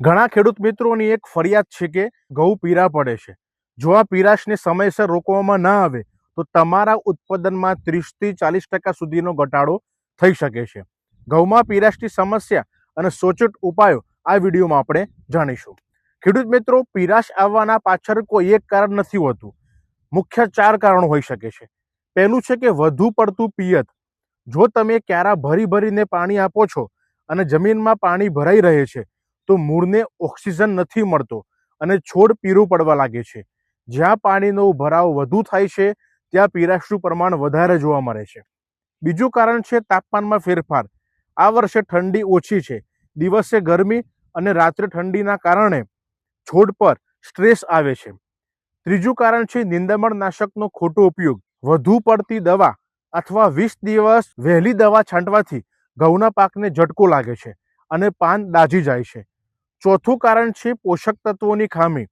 ઘણા ખેડૂત મિત્રોની એક ફરિયાદ છે કે ઘઉં પીરા પડે છે. જો આ પીરાશને સમયસર રોકવામાં ના આવે, તો તમારા ઉત્પાદનમાં ત્રીસથી ચાલીસ ટકા સુધીનો ઘટાડો થઈ શકે છે. ઘઉંમાં પીરાશની સમસ્યા અને સોચટ ઉપાયો આ વિડીયોમાં આપણે જાણીશું. ખેડૂત મિત્રો પીરાશ આવવાના પાછળ કોઈ એક કારણ નથી હોતું. મુખ્ય ચાર કારણો હોઈ શકે છે. પહેલું છે કે વધુ પડતું પિયત. જો તમે ક્યારા ભરી ભરીને પાણી આપો છો અને જમીનમાં પાણી ભરાઈ રહે છે તો મૂળને ઓક્સિજન નથી મળતો અને છોડ પીરું પડવા લાગે છે. જ્યાં પાણીનો ભરાવ વધુ થાય છે, ત્યાં પીરાશનું પ્રમાણ વધારે જોવા મળે છે. બીજું કારણ છે તાપમાનમાં ફેરફાર. આ વર્ષે ઠંડી ઓછી છે. દિવસે ગરમી અને રાત્રે ઠંડીના કારણે છોડ પર સ્ટ્રેસ આવે છે. ત્રીજું કારણ છે નિંદામણ નાશકનો ખોટો ઉપયોગ. વધુ પડતી દવા અથવા વીસ દિવસ વહેલી દવા છાંટવાથી ઘઉંના પાકને ઝટકો લાગે છે અને પાન દાઝી જાય છે. ચોથું કારણ છે પોષક તત્વોની ખામી.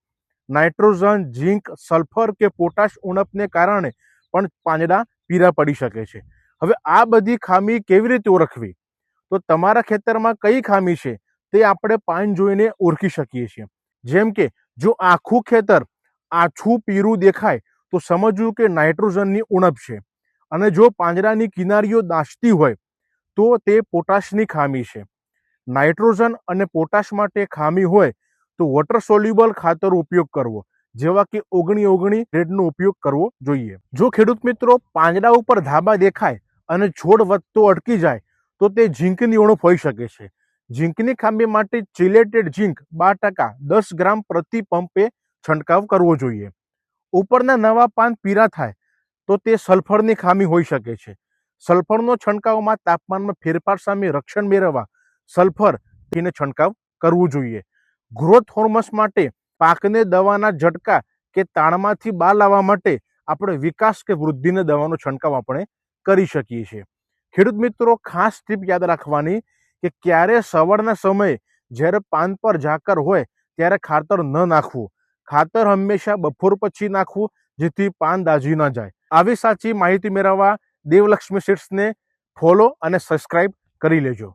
નાઇટ્રોજન, ઝીંક, સલ્ફર કે પોટાશ ઉણપને કારણે પણ પાંદડા પીરા પડી શકે છે. હવે આ બધી ખામી કેવી રીતે ઓળખવી? તો તમારા ખેતરમાં કઈ ખામી છે તે આપણે પાન જોઈને ઓળખી શકીએ છીએ. જેમ કે, જો આખું ખેતર આછું પીરું દેખાય, તો સમજવું કે નાઇટ્રોજનની ઉણપ છે. અને જો પાંજરાની કિનારીઓ દાસતી હોય, તો તે પોટાશની ખામી છે. નાઇટ્રોજન અને પોટાશ માટે ખામી હોય તો વોટર સોલ્યુબલ ખાતર ઉપયોગ કરવો, જેવા કે ઓગણી ઓગણી રેડનો ઉપયોગ કરવો જોઈએ. જો ખેડૂત મિત્રો પાંજરા ઉપર ધાબા દેખાય અને છોડ વધતો અટકી જાય, તો તે ઝીંકની ઉણપ હોઈ શકે છે. ઝીંકની ખામી માટે ચિલેટેડ ઝીંક બાર ટકા દસ ગ્રામ પ્રતિ પંપે છંટકાવ કરવો જોઈએ. ઉપરના નવા પાન પીરા થાય, તો તે સલ્ફરની ખામી હોઈ શકે છે. સલ્ફરનો છંટકાવમાં તાપમાનમાં ફેરફાર સામે રક્ષણ મેળવવા સલ્ફર તેને છંટકાવ કરવું જોઈએ. ગ્રોથ હોર્મોન્સ માટે પાકને દવાના ઝટકા કે તાણમાંથી બહાર લાવવા માટે આપણે વિકાસ કે વૃદ્ધિને દવાનો છંટકાવ આપણે કરી શકીએ છીએ. ખેડૂત મિત્રો, ખાસ ટીપ યાદ રાખવાની કે ક્યારે સવારના સમયે જ્યારે પાન પર ઝાકર હોય ત્યારે ખાતર ન નાખવું. ખાતર હંમેશા બપોર પછી નાખવું જેથી પાન દાજી ન જાય. આવી સાચી માહિતી મેળવવા દેવલક્ષ્મી સીટ્સને ફોલો અને સબસ્ક્રાઈબ કરી લેજો.